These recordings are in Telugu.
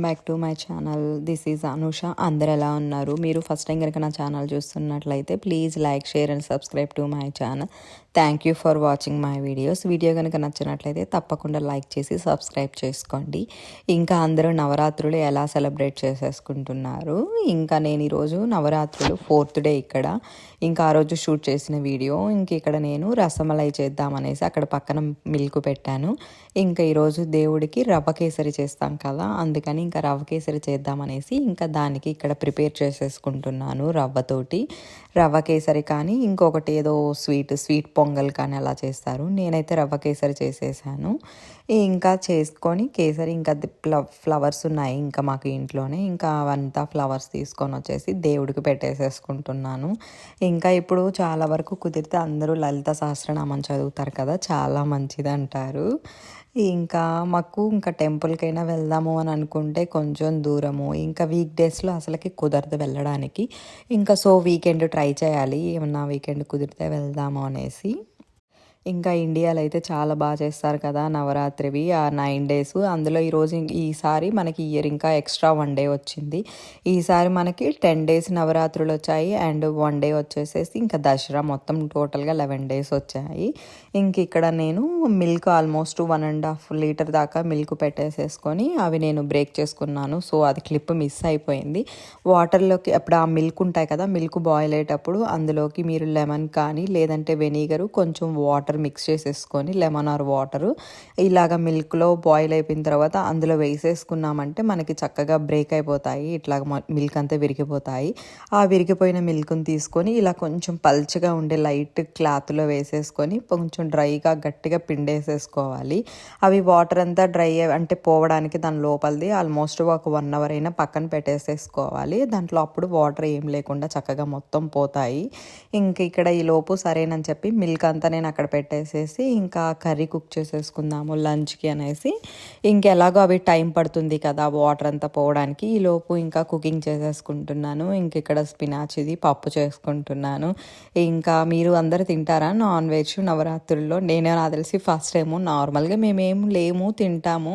Welcome back to my channel. This is Anusha అందరు ఎలా ఉన్నారు? మీరు ఫస్ట్ టైం కనుక నా ఛానల్ చూస్తున్నట్లయితే please like share and subscribe to my channel thank you for watching my videos video కనుక నచ్చినట్లయితే తప్పకుండా లైక్ చేసి సబ్స్క్రైబ్ చేసుకోండి. ఇంకా అందరూ నవరాత్రులు ఎలా సెలబ్రేట్ చేసేసుకుంటున్నారు? ఇంకా నేను ఈరోజు నవరాత్రులు ఫోర్త్ డే ఇక్కడ. ఇంకా ఆ రోజు షూట్ చేసిన వీడియో ఇంక ఇక్కడ నేను రసమలై చేద్దామనేసి అక్కడ పక్కన మిల్క్ పెట్టాను. ఇంకా ఈరోజు దేవుడికి రవ్వ కేసరి చేస్తాం కదా అందుకని ఇంకా రవ్వ కేసరి చేద్దామనేసి ఇంకా దానికి ఇక్కడ ప్రిపేర్ చేసేసుకుంటున్నాను రవ్వతోటి రవ్వ కేసరి కానీ ఇంకొకటి ఏదో స్వీట్ స్వీట్ పొంగల్ కానీ అలా చేస్తారు. నేనైతే రవ్వ కేసరి చేసేసాను. ఇంకా చేసుకొని కేసరి ఇంకా ఫ్లవర్స్ ఉన్నాయి ఇంకా మాకు ఇంట్లోనే. ఇంకా అవంతా ఫ్లవర్స్ తీసుకొని వచ్చేసి దేవుడికి పెట్టేసేసుకుంటున్నాను. ఇంకా ఇప్పుడు చాలా వరకు కుదిరితే అందరూ లలిత సహస్రనామం చదువుతారు కదా చాలా మంచిది అంటారు ఇంకా మాకు ఇంకా టెంపుల్కైనా వెళ్దాము అని అనుకుంటే కొంచెం దూరము. ఇంకా వీక్ డేస్లో అసలుకి కుదరదు వెళ్ళడానికి. ఇంకా సో వీకెండ్ ట్రై చేయాలి. ఏమన్నా వీకెండ్ కుదిరితే వెళ్దాము అనేసి. ఇంకా ఇండియాలో అయితే చాలా బాగా చేస్తారు కదా నవరాత్రివి ఆ నైన్ డేస్. అందులో ఈరోజు ఈసారి మనకి ఇయర్ ఇంకా ఎక్స్ట్రా వన్ డే వచ్చింది. ఈసారి మనకి టెన్ డేస్ నవరాత్రులు వచ్చాయి అండ్ వన్ డే వచ్చేసేసి ఇంకా దసరా మొత్తం టోటల్గా లెవెన్ డేస్ వచ్చాయి. ఇంక ఇక్కడ నేను milk almost one and half litre దాకా మిల్క్ పెట్టేసేసుకొని అవి నేను బ్రేక్ చేసుకున్నాను. సో అది క్లిప్ మిస్ అయిపోయింది. వాటర్లోకి అప్పుడు ఆ మిల్క్ ఉంటాయి కదా మిల్క్ బాయిల్ అయ్యేటప్పుడు అందులోకి మీరు లెమన్ కానీ లేదంటే వెనిగరు కొంచెం వాటర్ వాటర్ మిక్స్ చేసేసుకొని లెమన్ ఆర్ వాటర్. ఇలాగ మిల్క్లో బాయిల్ అయిపోయిన తర్వాత అందులో వేసేసుకున్నామంటే మనకి చక్కగా బ్రేక్ అయిపోతాయి. ఇట్లాగ మిల్క్ అంతా విరిగిపోతాయి. ఆ విరిగిపోయిన మిల్క్ని తీసుకొని ఇలా కొంచెం పల్చగా ఉండే లైట్ క్లాత్లో వేసేసుకొని కొంచెం డ్రైగా గట్టిగా పిండేసేసుకోవాలి. అవి వాటర్ అంతా డ్రై అంటే పోవడానికి దాని లోపలిది ఆల్మోస్ట్ ఒక వన్ అవర్ అయినా పక్కన పెట్టేసేసుకోవాలి. దాంట్లో అప్పుడు వాటర్ ఏం లేకుండా చక్కగా మొత్తం పోతాయి. ఇంక ఇక్కడ ఈ లోపు సరేనని చెప్పి మిల్క్ అంతా నేను అక్కడ పెట్టేసేసి ఇంకా కర్రీ కుక్ చేసేసుకుందాము లంచ్కి అనేసి. ఇంకెలాగో అవి టైం పడుతుంది కదా వాటర్ అంతా పోవడానికి. ఈ లోపు ఇంకా కుకింగ్ చేసేసుకుంటున్నాను. ఇంక ఇక్కడ స్పినాచ్ ఇది పప్పు చేసుకుంటున్నాను. ఇంకా మీరు అందరు తింటారా? నాన్ వెజ్ నవరాత్రుల్లో? నేనే నాకు తెలిసి ఫస్ట్ టైము. నార్మల్గా మేమేం లేము తింటాము.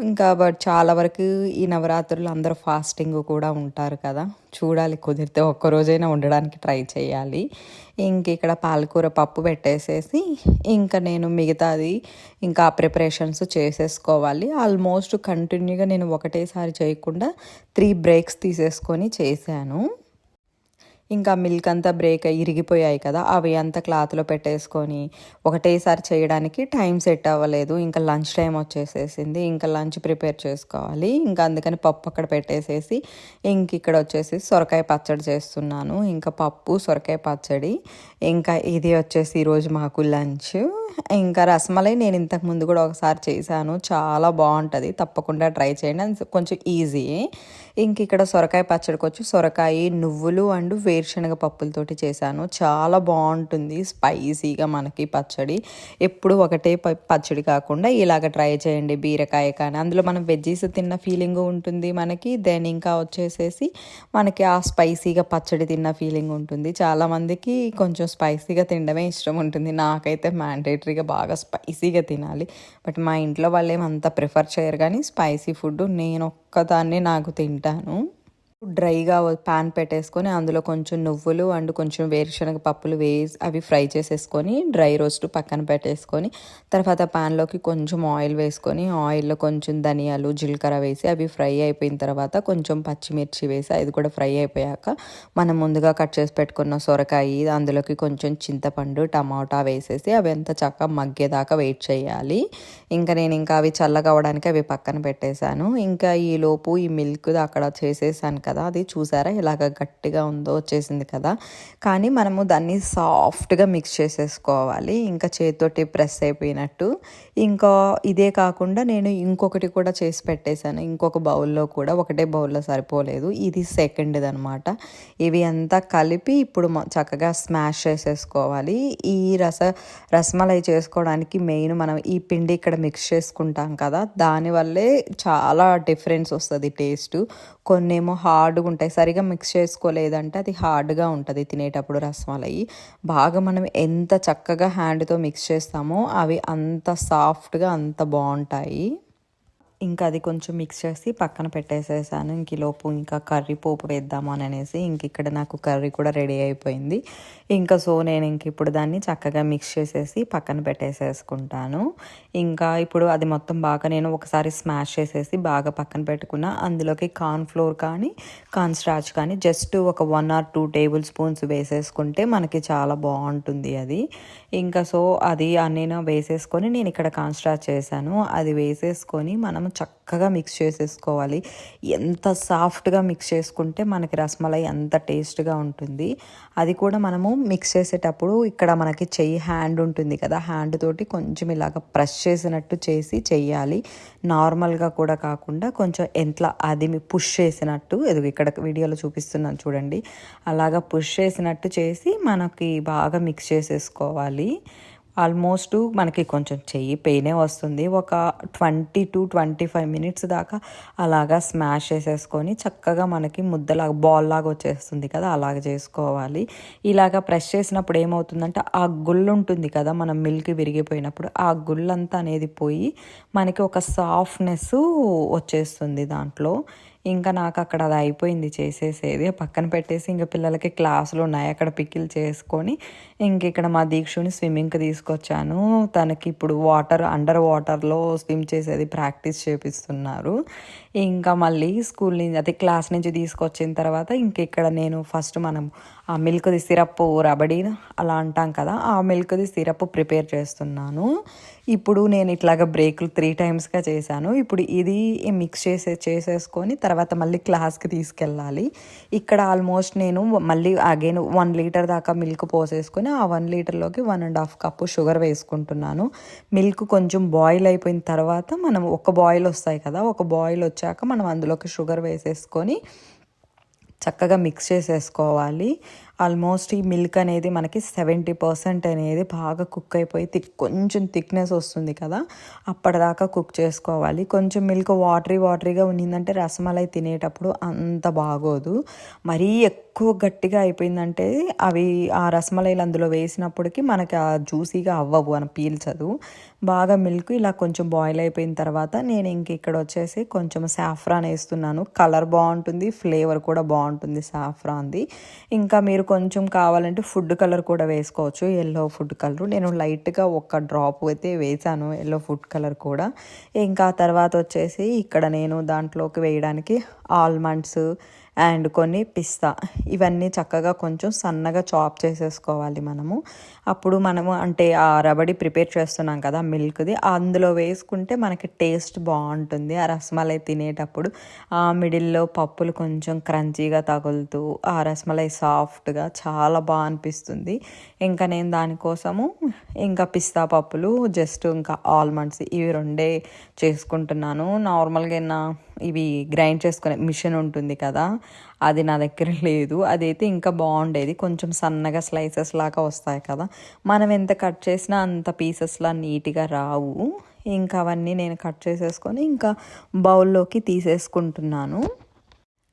ఇంకా బట్ చాలా వరకు ఈ నవరాత్రులు అందరూ ఫాస్టింగ్ కూడా ఉంటారు కదా. చూడాలి కుదిరితే ఒక్కరోజైనా ఉండడానికి ట్రై చేయాలి. ఇంక ఇక్కడ పాలకూర పప్పు పెట్టేసేసి ఇంకా నేను మిగతాది ఇంకా ప్రిపరేషన్స్ చేసేసుకోవాలి. ఆల్మోస్ట్ కంటిన్యూగా నేను ఒకటేసారి చేయకుండా త్రీ బ్రేక్స్ తీసేసుకొని చేశాను. ఇంకా మిల్క్ అంతా బ్రేక్ ఇరిగిపోయాయి కదా అవి అంతా క్లాత్లో పెట్టేసుకొని ఒకటేసారి చేయడానికి టైం సెట్ అవ్వలేదు. ఇంకా లంచ్ టైం వచ్చేసేసింది. ఇంకా లంచ్ ప్రిపేర్ చేసుకోవాలి. ఇంకా అందుకని పప్పు అక్కడ పెట్టేసేసి ఇంక ఇక్కడ వచ్చేసి సొరకాయ పచ్చడి చేస్తున్నాను. ఇంకా పప్పు సొరకాయ పచ్చడి ఇంకా ఇది వచ్చేసి ఈరోజు మాకు లంచ్ ఇంకా రసమలై నేను ఇంతకు ముందు కూడా ఒకసారి చేశాను. చాలా బాగుంటుంది. తప్పకుండా ట్రై చేయండి. కొంచెం ఈజీ ఇంక ఇక్కడ సొరకాయ పచ్చడికి వచ్చి సొరకాయ నువ్వులు అండ్ వే వేరుశనగ పప్పులతోటి చేశాను. చాలా బాగుంటుంది. స్పైసీగా మనకి పచ్చడి. ఎప్పుడు ఒకటే పచ్చడి కాకుండా ఇలాగ ట్రై చేయండి బీరకాయ కానీ. అందులో మనం వెజ్జీస్ తిన్న ఫీలింగ్ ఉంటుంది మనకి. దెన్ ఇంకా వచ్చేసేసి మనకి ఆ స్పైసీగా పచ్చడి తిన్న ఫీలింగ్ ఉంటుంది. చాలామందికి కొంచెం స్పైసీగా తినడమే ఇష్టం ఉంటుంది. నాకైతే మ్యాండేటరీగా బాగా స్పైసీగా తినాలి. బట్ మా ఇంట్లో వాళ్ళు ఏమంతా ప్రిఫర్ చేయరు కానీ స్పైసీ ఫుడ్ నేను ఒక్కదాన్నే నాకు తింటాను. డ్రైగా పాన్ పెట్టేసుకొని అందులో కొంచెం నువ్వులు అండ్ కొంచెం వేరుశనగ పప్పులు వేసి అవి ఫ్రై చేసేసుకొని డ్రై రోస్ట్ పక్కన పెట్టేసుకొని తర్వాత పాన్లోకి కొంచెం ఆయిల్ వేసుకొని ఆయిల్లో కొంచెం ధనియాలు జీలకర్ర వేసి అవి ఫ్రై అయిపోయిన తర్వాత కొంచెం పచ్చిమిర్చి వేసి అది కూడా ఫ్రై అయిపోయాక మనం ముందుగా కట్ చేసి పెట్టుకున్న సొరకాయ అందులోకి కొంచెం చింతపండు టమాటా వేసేసి అవి ఎంత చక్కగా మగ్గేదాకా వెయిట్ చేయాలి. ఇంకా నేను ఇంకా అవి చల్లగా అవడానికి అవి పక్కన పెట్టేశాను. ఇంకా ఈ లోపు ఈ మిల్క్ అక్కడ చేసేసాను కదా అది చూసారా? ఇలాగ గట్టిగా ఉందో వచ్చేసింది కదా. కానీ మనము దాన్ని సాఫ్ట్గా మిక్స్ చేసేసుకోవాలి. ఇంకా చేతితోటి ప్రెస్ అయిపోయినట్టు. ఇంకా ఇదే కాకుండా నేను ఇంకొకటి కూడా చేసి పెట్టేశాను. ఇంకొక బౌల్లో కూడా ఒకటే బౌల్లో సరిపోలేదు. ఇది సెకండ్ది అనమాట ఇవి అంతా కలిపి ఇప్పుడు చక్కగా స్మాష్ చేసేసుకోవాలి. ఈ రస రసమలై చేసుకోవడానికి మెయిన్ మనం ఈ పిండి ఇక్కడ మిక్స్ చేసుకుంటాం కదా దానివల్లే చాలా డిఫరెన్స్ వస్తుంది టేస్ట్. కొన్నేమో హార్డ్గా ఉంటాయి. సరిగా మిక్స్ చేసుకోలేదంటే అది హార్డ్గా ఉంటుంది తినేటప్పుడు రసమలై బాగా మనం ఎంత చక్కగా హ్యాండ్తో మిక్స్ చేస్తామో అవి అంత సాఫ్ట్గా అంత బాగుంటాయి. ఇంకా అది కొంచెం మిక్స్ చేసి పక్కన పెట్టేసేసాను. ఇంక లోపు ఇంకా కర్రీ పోపు వేద్దామని అని అనేసి ఇంక ఇక్కడ నాకు కర్రీ కూడా రెడీ అయిపోయింది. ఇంకా సో నేను ఇంక ఇప్పుడు దాన్ని చక్కగా మిక్స్ చేసేసి పక్కన పెట్టేసేసుకుంటాను. ఇంకా ఇప్పుడు అది మొత్తం బాగా నేను ఒకసారి స్మాష్ చేసేసి బాగా పక్కన పెట్టుకున్న అందులోకి కార్న్ ఫ్లోర్ కానీ కార్న్ స్టార్చ్ కానీ జస్ట్ ఒక one or two tablespoons వేసేసుకుంటే మనకి చాలా బాగుంటుంది అది. ఇంకా సో అది నేను వేసేసుకొని నేను ఇక్కడ కార్న్ చేశాను. అది వేసేసుకొని మనం చక్కగా మిక్స్ చేసేసుకోవాలి. ఎంత సాఫ్ట్గా మిక్స్ చేసుకుంటే మనకి రసమలై అంత టేస్ట్గా ఉంటుంది. అది కూడా మనము మిక్స్ చేసేటప్పుడు ఇక్కడ మనకి చెయ్యి హ్యాండ్ ఉంటుంది కదా హ్యాండ్ తోటి కొంచెం ఇలాగ ప్రెస్ చేసినట్టు చేసి చెయ్యాలి. నార్మల్గా కూడా కాకుండా కొంచెం ఎంత అది పుష్ చేసినట్టు ఎదుగు ఇక్కడ వీడియోలో చూపిస్తున్నాను చూడండి. అలాగా పుష్ చేసినట్టు చేసి మనకి బాగా మిక్స్ చేసేసుకోవాలి. ఆల్మోస్ట్ మనకి కొంచెం చెయ్యి పెయినే వస్తుంది. ఒక twenty to twenty five minutes దాకా అలాగా స్మాష్ చేసేసుకొని చక్కగా మనకి ముద్దలాగా బాల్ లాగా వచ్చేస్తుంది కదా అలాగ చేసుకోవాలి. ఇలాగ ప్రెస్ చేసినప్పుడు ఏమవుతుందంటే ఆ గుళ్ళు ఉంటుంది కదా మనం మిల్క్ విరిగిపోయినప్పుడు ఆ గుళ్ళంతా అనేది పోయి మనకి ఒక సాఫ్ట్నెస్ వచ్చేస్తుంది దాంట్లో. ఇంకా నాకు అక్కడ అది అయిపోయింది చేసేసేది. పక్కన పెట్టేసి ఇంకా పిల్లలకి క్లాసులు ఉన్నాయి. అక్కడ పికిల్ చేసుకొని ఇంక ఇక్కడ మా దీక్షుని స్విమ్మింగ్కి తీసుకొచ్చాను. తనకి ఇప్పుడు వాటర్ అండర్ వాటర్లో స్విమ్ చేసేది ప్రాక్టీస్ చేపిస్తున్నారు. ఇంకా మళ్ళీ స్కూల్ నుంచి అదే క్లాస్ నుంచి తీసుకొచ్చిన తర్వాత ఇంక ఇక్కడ నేను ఫస్ట్ మనం ఆ మిల్క్ది సిరప్ రబడి అలా అంటాం కదా ఆ మిల్క్ది సిరప్ ప్రిపేర్ చేస్తున్నాను. ఇప్పుడు నేను ఇట్లాగ బ్రేకులు త్రీ టైమ్స్గా చేశాను. ఇప్పుడు ఇది మిక్స్ చేసే చేసేసుకొని తర్వాత తర్వాత మళ్ళీ క్లాస్కి తీసుకెళ్ళాలి. ఇక్కడ ఆల్మోస్ట్ నేను మళ్ళీ అగైన్ వన్ లీటర్ దాకా మిల్క్ పోసేసుకొని ఆ one లీటర్లోకి one and half cup sugar వేసుకుంటున్నాను. మిల్క్ కొంచెం బాయిల్ అయిపోయిన తర్వాత మనం ఒక బాయిల్ వస్తాయి కదా ఒక బాయిల్ వచ్చాక మనం అందులోకి షుగర్ వేసేసుకొని చక్కగా మిక్స్ చేసేసుకోవాలి. ఆల్మోస్ట్ ఈ మిల్క్ అనేది మనకి సెవెంటీ పర్సెంట్ అనేది బాగా కుక్ అయిపోయి థిక్ కొంచెం థిక్నెస్ వస్తుంది కదా అప్పటిదాకా కుక్ చేసుకోవాలి. కొంచెం మిల్క్ వాటరీ వాటరీగా ఉన్నిందంటే రసమలై తినేటప్పుడు అంత బాగోదు. మరీ ఎక్కువ గట్టిగా అయిపోయిందంటే అవి ఆ రసమలైలు అందులో వేసినప్పటికి మనకి ఆ జ్యూసీగా అవ్వవు అని పీల్చదు. బాగా మిల్క్ ఇలా కొంచెం బాయిల్ అయిపోయిన తర్వాత నేను ఇంక ఇక్కడ వచ్చేసి కొంచెం సాఫ్రాన్ వేస్తున్నాను. కలర్ బాగుంటుంది ఫ్లేవర్ కూడా బాగుంటుంది సాఫ్రాన్ది. ఇంకా మీరు కొంచెం కావాలంటే ఫుడ్ కలర్ కూడా వేసుకోవచ్చు. ఎల్లో ఫుడ్ కలర్ నేను లైట్గా ఒక డ్రాప్ అయితే వేసాను ఎల్లో ఫుడ్ కలర్ కూడా. ఇంకా తర్వాత వచ్చేసి ఇక్కడ నేను దాంట్లోకి వేయడానికి ఆల్మండ్స్ అండ్ కొన్ని పిస్తా. ఇవన్నీ చక్కగా కొంచెం సన్నగా చాప్ చేసేసుకోవాలి మనము. అప్పుడు మనము అంటే ఆ రబడి ప్రిపేర్ చేస్తున్నాం కదా మిల్క్ది. అందులో వేసుకుంటే మనకి టేస్ట్ బాగుంటుంది. ఆ రసమలై తినేటప్పుడు ఆ మిడిల్లో పప్పులు కొంచెం క్రంచీగా తగులుతూ ఆ రసమలై సాఫ్ట్గా చాలా బాగా అనిపిస్తుంది. ఇంకా నేను దానికోసము ఇంకా పిస్తా పప్పులు జస్ట్ ఇంకా ఆల్మండ్స్ ఇవి రెండే చేసుకుంటున్నాను. నార్మల్గా నా ఇవి గ్రైండ్ చేసుకునే మిషన్ ఉంటుంది కదా అది నా దగ్గర లేదు. అదైతే ఇంకా బాగుండేది. కొంచెం సన్నగా స్లైసెస్ లాగా వస్తాయి కదా. మనం ఎంత కట్ చేసినా అంత పీసెస్లా నీట్గా రావు. ఇంకా అవన్నీ నేను కట్ చేసేసుకొని ఇంకా బౌల్లోకి తీసేసుకుంటున్నాను.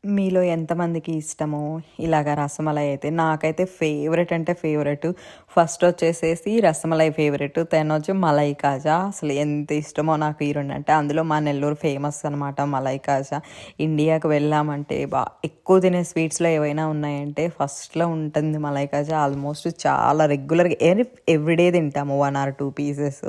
మీలో ఎంతమందికి ఇష్టమో ఇలాగ రసమలై అయితే నాకైతే ఫేవరెట్ అంటే ఫేవరెట్ ఫస్ట్ వచ్చేసేసి రసమలై ఫేవరెట్ తెన్ వచ్చి మలై కాజా. అసలు ఎంత ఇష్టమో నాకు ఈ రెండు అంటే అందులో మా నెల్లూరు ఫేమస్ అనమాట మలై కాజా. ఇండియాకి వెళ్ళామంటే బా ఎక్కువ తినే స్వీట్స్లో ఏవైనా ఉన్నాయంటే ఫస్ట్లో ఉంటుంది మలై కాజా. ఆల్మోస్ట్ చాలా రెగ్యులర్గా ఎవ్రీడే తింటాము వన్ ఆర్ టూ పీసెస్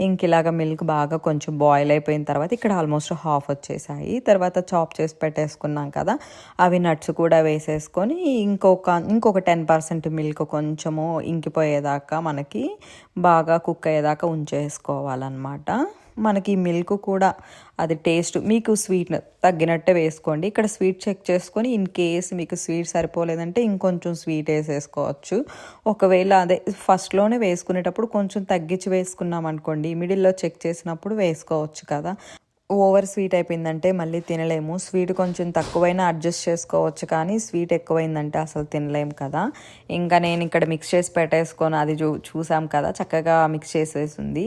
ఇంక ఇలాగ మిల్క్ బాగా కొంచెం బాయిల్ అయిపోయిన తర్వాత ఇక్కడ ఆల్మోస్ట్ హాఫ్ వచ్చేసాయి. తర్వాత చాప్ చేసి పెట్టేసుకున్నాం కదా అవి నట్స్ కూడా వేసేసుకొని ఇంకొక ఇంకొక టెన్ పర్సెంట్ మిల్క్ కొంచెము ఇంకిపోయేదాకా మనకి బాగా కుక్ అయ్యేదాకా ఉంచేసుకోవాలన్నమాట. మనకి మిల్క్ కూడా అది టేస్ట్ మీకు స్వీట్ తగ్గినట్టే వేసుకోండి. ఇక్కడ స్వీట్ చెక్ చేసుకొని ఇన్ కేస్ మీకు స్వీట్ సరిపోలేదంటే ఇంకొంచెం స్వీట్ వేసేసుకోవచ్చు. ఒకవేళ అదే ఫస్ట్లోనే వేసుకునేటప్పుడు కొంచెం తగ్గించి వేసుకున్నాం అనుకోండి మిడిల్లో చెక్ చేసినప్పుడు వేసుకోవచ్చు కదా. ఓవర్ స్వీట్ అయిపోయిందంటే మళ్ళీ తినలేము. స్వీట్ కొంచెం తక్కువైనా అడ్జస్ట్ చేసుకోవచ్చు కానీ స్వీట్ ఎక్కువైందంటే అసలు తినలేము కదా. ఇంకా నేను ఇక్కడ మిక్స్ చేసి పెట్టేసుకొని అది చూ చూసాం కదా చక్కగా మిక్స్ చేసేసింది.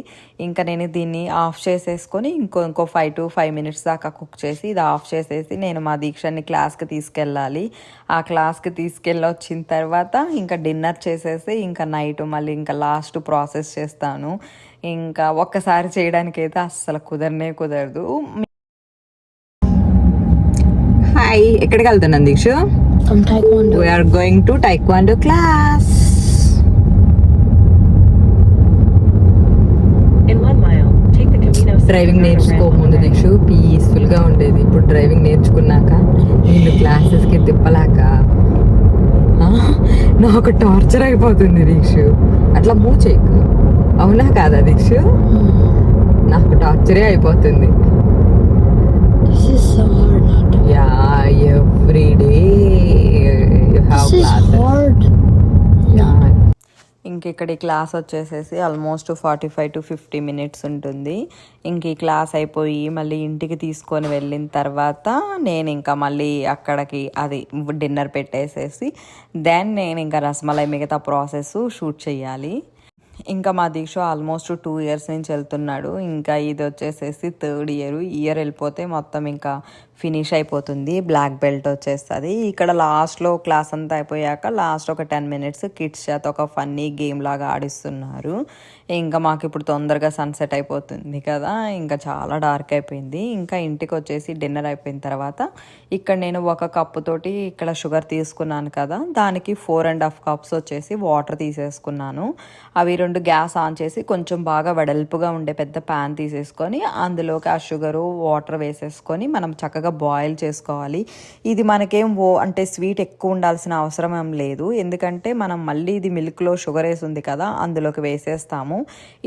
ఇంకా నేను దీన్ని ఆఫ్ చేసేసుకొని ఇంకో ఇంకో ఫైవ్ టు ఫైవ్ మినిట్స్ దాకా కుక్ చేసి ఇది ఆఫ్ చేసేసి నేను మా దీక్షని క్లాస్కి తీసుకెళ్ళాలి. ఆ క్లాస్కి తీసుకెళ్ళి వచ్చిన తర్వాత ఇంకా డిన్నర్ చేసేసి ఇంకా నైట్ మళ్ళీ ఇంకా లాస్ట్ ప్రాసెస్ చేస్తాను. ఇంకా ఒక్కసారి చేయడానికి అయితే అస్సలు కుదరనే కుదరదు. హాయ్ ఎక్కడికి వెళ్తున్నాను Deeksha? We're going to taekwondo class driving నేర్చుకోకముందు Deekshu పీస్ఫుల్గా ఉండేది. ఇప్పుడు డ్రైవింగ్ నేర్చుకున్నాక నేను క్లాసెస్కి తిప్పలేక. నాకు టార్చర్ అయిపోతుంది దీక్షు. అట్లా మూవ్ చేయకు. అవునా కాదా దీక్షు Hmm. నాకు టార్చరే అయిపోతుంది. Yeah every day you classes. ఇంక ఇక్కడ ఈ క్లాస్ వచ్చేసేసి almost forty five to fifty minutes ఉంటుంది ఇంక ఈ క్లాస్ అయిపోయి మళ్ళీ ఇంటికి తీసుకొని వెళ్ళిన తర్వాత నేను ఇంకా మళ్ళీ అక్కడికి అది డిన్నర్ పెట్టేసేసి దెన్ నేను ఇంకా రసమలై మిగతా ప్రాసెస్ షూట్ చేయాలి ఇంకా మా దీక్ష ఆల్మోస్ట్ టూ ఇయర్స్ నుంచి వెళ్తున్నాడు. ఇంకా ఇది వచ్చేసేసి థర్డ్ ఇయర్ ఇయర్ వెళ్ళిపోతే మొత్తం ఇంకా ఫినిష్ అయిపోతుంది బ్లాక్ బెల్ట్ వచ్చేస్తుంది. ఇక్కడ లాస్ట్లో క్లాస్ అంతా అయిపోయాక లాస్ట్ ఒక టెన్ మినిట్స్ కిడ్స్ చేత ఒక ఫన్నీ గేమ్ లాగా ఆడిస్తున్నారు. ఇంకా మాకు ఇప్పుడు తొందరగా సన్సెట్ అయిపోతుంది కదా ఇంకా చాలా డార్క్ అయిపోయింది. ఇంకా ఇంటికి వచ్చేసి డిన్నర్ అయిపోయిన తర్వాత ఇక్కడ నేను ఒక కప్పు తోటి ఇక్కడ షుగర్ తీసుకున్నాను కదా దానికి ఫోర్ అండ్ హాఫ్ కప్స్ వచ్చేసి వాటర్ తీసేసుకున్నాను. అవి రెండు గ్యాస్ ఆన్ చేసి కొంచెం బాగా వెడల్పుగా ఉండే పెద్ద ప్యాన్ తీసేసుకొని అందులోకి ఆ షుగరు వాటర్ వేసేసుకొని మనం చక్కగా బాయిల్ చేసుకోవాలి. ఇది మనకేం ఓ అంటే స్వీట్ ఎక్కువ ఉండాల్సిన అవసరం ఏం లేదు. ఎందుకంటే మనం మళ్ళీ ఇది మిల్క్లో షుగర్ వేసి ఉంది కదా అందులోకి వేసేస్తాము.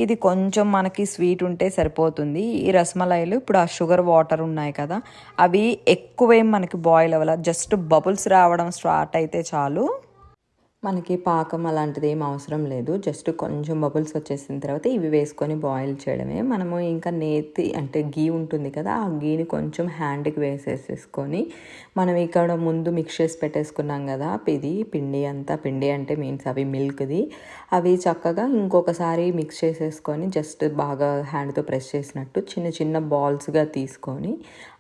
ఇది కొంచెం మనకి స్వీట్ ఉంటే సరిపోతుంది. ఈ రసమలాయిలు ఇప్పుడు ఆ షుగర్ వాటర్ ఉన్నాయి కదా అవి ఎక్కువేం మనకి బాయిల్ అవ్వాలి. జస్ట్ బబుల్స్ రావడం స్టార్ట్ అయితే చాలు. మనకి పాకం అలాంటిది ఏం అవసరం లేదు. జస్ట్ కొంచెం బబుల్స్ వచ్చేసిన తర్వాత ఇవి వేసుకొని బాయిల్ చేయడమే. మనము ఇంకా నేతి అంటే గీ ఉంటుంది కదా ఆ గీని కొంచెం హ్యాండ్కి వేసేసేసుకొని మనం ఇక్కడ ముందు మిక్స్ చేసి పెట్టేసుకున్నాం కదా ఇది పిండి అంతా. పిండి అంటే మీన్స్ అవి మిల్క్ది. అవి చక్కగా ఇంకొకసారి మిక్స్ చేసేసుకొని జస్ట్ బాగా హ్యాండ్తో ప్రెస్ చేసినట్టు చిన్న చిన్న బాల్స్గా తీసుకొని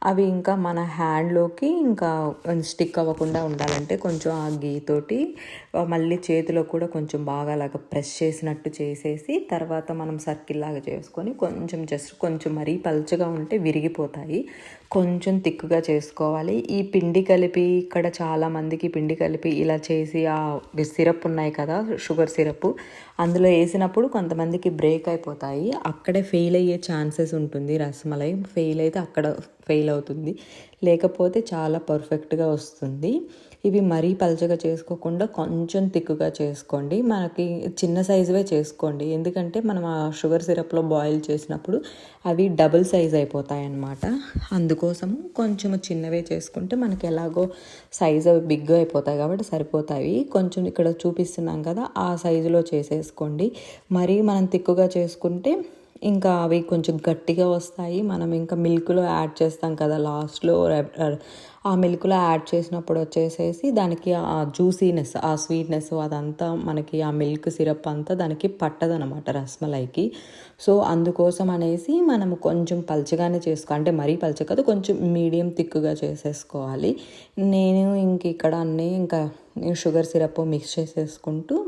అవి ఇంకా మన హ్యాండ్లోకి ఇంకా స్టిక్ అవ్వకుండా ఉండాలంటే కొంచెం ఆ గీ తోటి మళ్ళీ చేతిలో కూడా కొంచెం బాగా అలాగా ప్రెస్ చేసినట్టు చేసేసి తర్వాత మనం సర్కిల్ లాగా చేసుకొని కొంచెం జస్ట్ కొంచెం మరీ పల్చగా ఉంటే విరిగిపోతాయి. కొంచెం తిక్కుగా చేసుకోవాలి. ఈ పిండి కలిపి ఇక్కడ చాలామందికి పిండి కలిపి ఇలా చేసి ఆ సిరప్ ఉన్నాయి కదా షుగర్ సిరప్ అందులో వేసినప్పుడు కొంతమందికి బ్రేక్ అయిపోతాయి. అక్కడే ఫెయిల్ అయ్యే ఛాన్సెస్ ఉంటుంది రసమలై. ఫెయిల్ అయితే అక్కడ ఫెయిల్ అవుతుంది. లేకపోతే చాలా పర్ఫెక్ట్గా వస్తుంది. ఇవి మరీ పలచగా చేసుకోకుండా కొంచెం తిక్కుగా చేసుకోండి. మనకి చిన్న సైజువే చేసుకోండి. ఎందుకంటే మనం ఆ షుగర్ సిరప్లో బాయిల్ చేసినప్పుడు అవి డబుల్ సైజ్ అయిపోతాయి అన్నమాట అందుకోసం కొంచెం చిన్నవే చేసుకుంటే మనకి ఎలాగో సైజు అవి బిగ్గా అయిపోతాయి కాబట్టి సరిపోతాయి. కొంచెం ఇక్కడ చూపిస్తున్నాం కదా ఆ సైజులో చేసేసుకోండి. మరీ మనం తిక్కుగా చేసుకుంటే ఇంకా అవి కొంచెం గట్టిగా వస్తాయి. మనం ఇంకా మిల్క్లో యాడ్ చేస్తాం కదా లాస్ట్లో ఆ మిల్క్లో యాడ్ చేసినప్పుడు వచ్చేసేసి దానికి ఆ జ్యూసీనెస్ ఆ స్వీట్నెస్ అదంతా మనకి ఆ మిల్క్ సిరప్ అంతా దానికి పట్టదనమాట రస్మలైకి. సో అందుకోసం అనేసి మనం కొంచెం పల్చగానే చేసుకో అంటే మరీ పల్చ కాదు కొంచెం మీడియం థిక్గా చేసేసుకోవాలి. నేను ఇంక ఇక్కడ అన్నీ ఇంకా షుగర్ సిరప్ మిక్స్ చేసేసుకుంటూ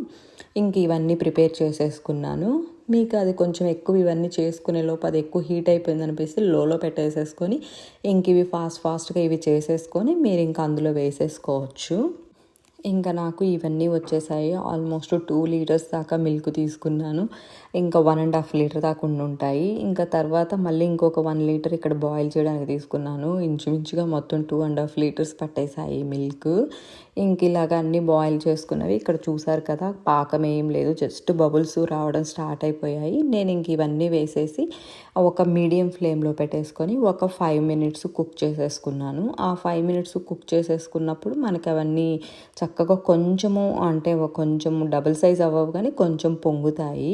ఇంక ఇవన్నీ ప్రిపేర్ చేసేసుకున్నాను. మీకు అది కొంచెం ఎక్కువ ఇవన్నీ చేసుకునే లోపు అది ఎక్కువ హీట్ అయిపోయింది అనిపిస్తే లోలో పెట్టేసేసుకొని ఇంక ఇవి ఫాస్ట్ ఫాస్ట్గా ఇవి చేసేసుకొని మీరు ఇంకా అందులో వేసేసుకోవచ్చు. ఇంకా నాకు ఇవన్నీ వచ్చేసాయి. ఆల్మోస్ట్ టూ లీటర్స్ దాకా మిల్క్ తీసుకున్నాను. ఇంకా వన్ అండ్ హాఫ్ లీటర్ దాకా ఉండి ఉంటాయి. ఇంకా తర్వాత మళ్ళీ ఇంకొక వన్ లీటర్ ఇక్కడ బాయిల్ చేయడానికి తీసుకున్నాను. ఇంచుమించుగా మొత్తం టూ అండ్ హాఫ్ లీటర్స్ పట్టేసాయి మిల్క్ ఇంక ఇలాగ అన్నీ బాయిల్ చేసుకున్నవి ఇక్కడ చూసారు కదా పాకం ఏం లేదు జస్ట్ బబుల్స్ రావడం స్టార్ట్ అయిపోయాయి. నేను ఇంక ఇవన్నీ వేసేసి ఒక మీడియం ఫ్లేమ్లో పెట్టేసుకొని ఒక ఫైవ్ మినిట్స్ కుక్ చేసేసుకున్నాను. ఆ ఫైవ్ మినిట్స్ కుక్ చేసేసుకున్నప్పుడు మనకి అవన్నీ చక్కగా కొంచెము అంటే కొంచెం డబుల్ సైజ్ అవ్వవు కానీ కొంచెం పొంగుతాయి.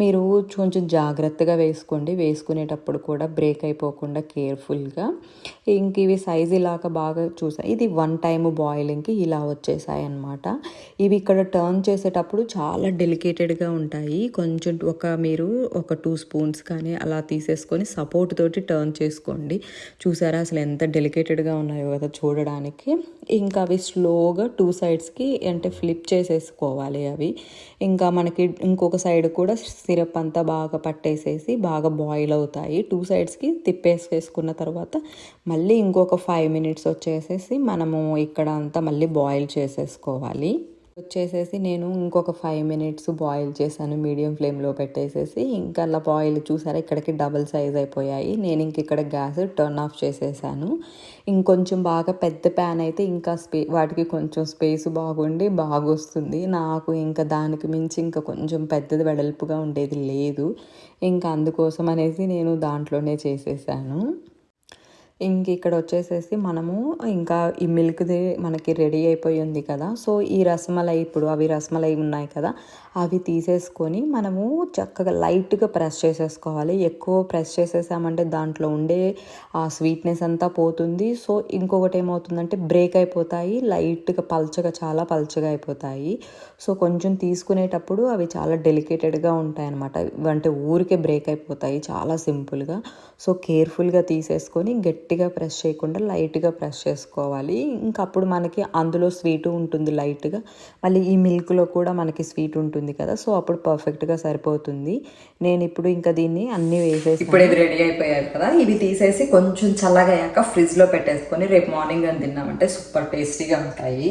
మీరు కొంచెం జాగ్రత్తగా వేసుకోండి. వేసుకునేటప్పుడు కూడా బ్రేక్ అయిపోకుండా కేర్ఫుల్గా. ఇంక ఇవి సైజ్ ఇలాగ బాగా చూసా ఇది వన్ టైం బాయిలింగ్కి ఇలా ఇలా వచ్చేసాయి అన్నమాట ఇవి ఇక్కడ టర్న్ చేసేటప్పుడు చాలా డెలికేటెడ్గా ఉంటాయి. కొంచెం ఒక మీరు ఒక టూ స్పూన్స్ కానీ అలా తీసేసుకొని సపోర్ట్ తోటి టర్న్ చేసుకోండి. చూసారా అసలు ఎంత డెలికేటెడ్గా ఉన్నాయో కదా చూడడానికి. ఇంకా అవి స్లోగా టూ సైడ్స్కి అంటే ఫ్లిప్ చేసేసుకోవాలి అవి. ఇంకా మనకి ఇంకొక సైడ్ కూడా సిరప్ అంతా బాగా పట్టేసేసి బాగా బాయిల్ అవుతాయి. టూ సైడ్స్కి తిప్పేసేసుకున్న తర్వాత మళ్ళీ ఇంకొక ఫైవ్ మినిట్స్ వచ్చేసేసి మనము ఇక్కడ అంతా మళ్ళీ బాయిల్ చేసేసుకోవాలి. వచ్చేసేసి నేను ఇంకొక ఫైవ్ మినిట్స్ బాయిల్ చేశాను. మీడియం ఫ్లేమ్లో పెట్టేసేసి ఇంకా అలా బాయిల్ చూసారా? ఇక్కడికి డబుల్ సైజ్ అయిపోయాయి. నేను ఇంక ఇక్కడ గ్యాస్ టర్న్ ఆఫ్ చేసేసాను. ఇంకొంచెం బాగా పెద్ద ప్యాన్ అయితే ఇంకా స్పే వాటికి కొంచెం స్పేస్ బాగుండి బాగా వస్తుంది నాకు ఇంకా దానికి మించి ఇంకా కొంచెం పెద్దది వెడల్పుగా ఉండేది లేదు. ఇంకా అందుకోసం అనేసి నేను దాంట్లోనే చేసేసాను. ఇంక ఇక్కడ వచ్చేసేసి మనము ఇంకా ఈ మిల్క్ది మనకి రెడీ అయిపోయి ఉంది కదా. సో ఈ రసమలై ఇప్పుడు అవి రసమలై ఉన్నాయి కదా. అవి తీసేసుకొని మనము చక్కగా లైట్గా ప్రెస్ చేసేసుకోవాలి. ఎక్కువ ప్రెస్ చేసేసామంటే దాంట్లో ఉండే ఆ స్వీట్నెస్ అంతా పోతుంది. సో ఇంకొకటి ఏమవుతుందంటే బ్రేక్ అయిపోతాయి. లైట్గా పల్చగా చాలా పల్చగా అయిపోతాయి. సో కొంచెం తీసుకునేటప్పుడు అవి చాలా డెలికేటెడ్గా ఉంటాయి అనమాట అంటే ఊరికే బ్రేక్ అయిపోతాయి చాలా సింపుల్గా. సో కేర్ఫుల్గా తీసేసుకొని గట్టిగా ప్రెస్ చేయకుండా లైట్గా ప్రెస్ చేసుకోవాలి. ఇంకా అప్పుడు మనకి అందులో స్వీట్ ఉంటుంది లైట్గా. మళ్ళీ ఈ మిల్క్లో కూడా మనకి స్వీట్ ఉంటుంది. కదా సో అప్పుడు పర్ఫెక్ట్గా సరిపోతుంది. నేను ఇప్పుడు ఇంకా దీన్ని అన్నీ వేసేసి ఇప్పుడు ఇది రెడీ అయిపోయారు కదా ఇవి తీసేసి కొంచెం చల్లగా అయ్యాక ఫ్రిడ్జ్లో పెట్టేసుకొని రేపు మార్నింగ్ అని తిన్నామంటే సూపర్ టేస్టీగా ఉంటాయి.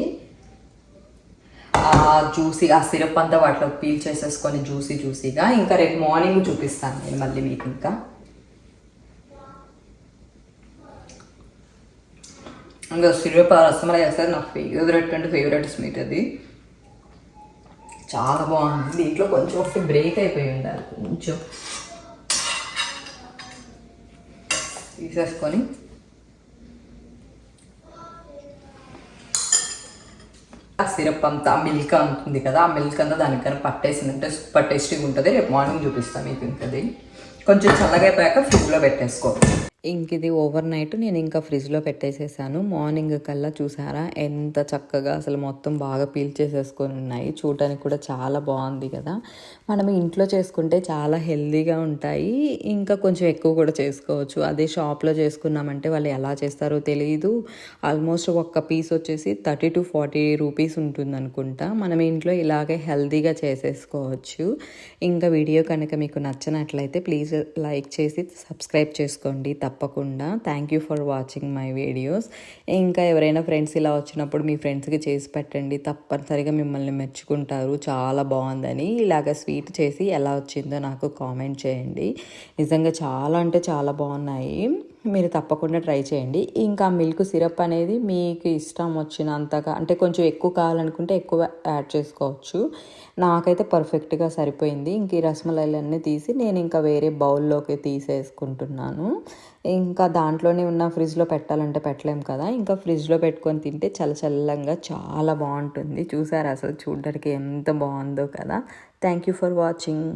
ఆ జ్యూసీ ఆ సిరప్ అంతా వాటిలో పీల్ చేసేసుకొని జ్యూసీ జ్యూసీగా ఇంకా రేపు మార్నింగ్ చూపిస్తాను నేను మళ్ళీ మీకు ఇంకా. ఇంకా సిరప్ ఆ రసమలై చేస్తారు నా ఫేవరెట్ అంటే ఫేవరెట్ స్వీట్ అది. చాలా బాగుంది. దీంట్లో కొంచెం ఒకటి బ్రేక్ అయిపోయి ఉండాలి. కొంచెం తీసేసుకొని ఆ సిరప్ అంతా మిల్క్ అంటుంది కదా ఆ మిల్క్ అంతా దానికన్నా పట్టేసిందంటే సూపర్ టేస్టీగా ఉంటుంది. రేపు మార్నింగ్ చూపిస్తాను మీకు ఇంకది. కొంచెం చల్లగా అయిపోయాక ఫ్రిడ్జ్లో పెట్టేసుకో. ఇంక ఇది ఓవర్ నైట్ నేను ఇంకా ఫ్రిడ్జ్లో పెట్టేసేసాను. మార్నింగ్ కల్లా చూసారా? ఎంత చక్కగా అసలు మొత్తం బాగా పీల్ చేసేసుకొని ఉన్నాయి. చూడటానికి కూడా చాలా బాగుంది కదా. మనం ఇంట్లో చేసుకుంటే చాలా హెల్దీగా ఉంటాయి. ఇంకా కొంచెం ఎక్కువ కూడా చేసుకోవచ్చు. అదే షాప్లో చేసుకున్నామంటే వాళ్ళు ఎలా చేస్తారో తెలియదు ఆల్మోస్ట్ ఒక్క పీస్ వచ్చేసి థర్టీ టు ఫార్టీ రూపీస్ ఉంటుంది అనుకుంటా మనం ఇంట్లో ఇలాగే హెల్తీగా చేసేసుకోవచ్చు. ఇంకా వీడియో కనుక మీకు నచ్చినట్లయితే ప్లీజ్ లైక్ చేసి సబ్స్క్రైబ్ చేసుకోండి. తప్ప తప్పకుండా. Thank you for watching my videos ఇంకా ఎవరైనా ఫ్రెండ్స్ ఇలా వచ్చినప్పుడు మీ ఫ్రెండ్స్కి చేసి పెట్టండి. తప్పనిసరిగా మిమ్మల్ని మెచ్చుకుంటారు. చాలా బాగుందని ఇలాగ స్వీట్ చేసి ఎలా వచ్చిందో నాకు కామెంట్ చేయండి. నిజంగా చాలా అంటే చాలా బాగున్నాయి. మీరు తప్పకుండా ట్రై చేయండి. ఇంకా మిల్క్ సిరప్ అనేది మీకు ఇష్టం వచ్చినంతగా అంటే కొంచెం ఎక్కువ కావాలనుకుంటే ఎక్కువ యాడ్ చేసుకోవచ్చు. నాకైతే పర్ఫెక్ట్గా సరిపోయింది. ఇంక ఈ రసమలైలన్నీ తీసి నేను ఇంకా వేరే బౌల్లోకి తీసేసుకుంటున్నాను. ఇంకా దాంట్లోనే ఉన్న ఫ్రిడ్జ్లో పెట్టాలంటే పెట్టలేము కదా. ఇంకా ఫ్రిడ్జ్లో పెట్టుకొని తింటే చల్ల చల్లంగా చాలా బాగుంటుంది. చూసారు అసలు చూడడానికి ఎంత బాగుందో కదా. Thank you for watching.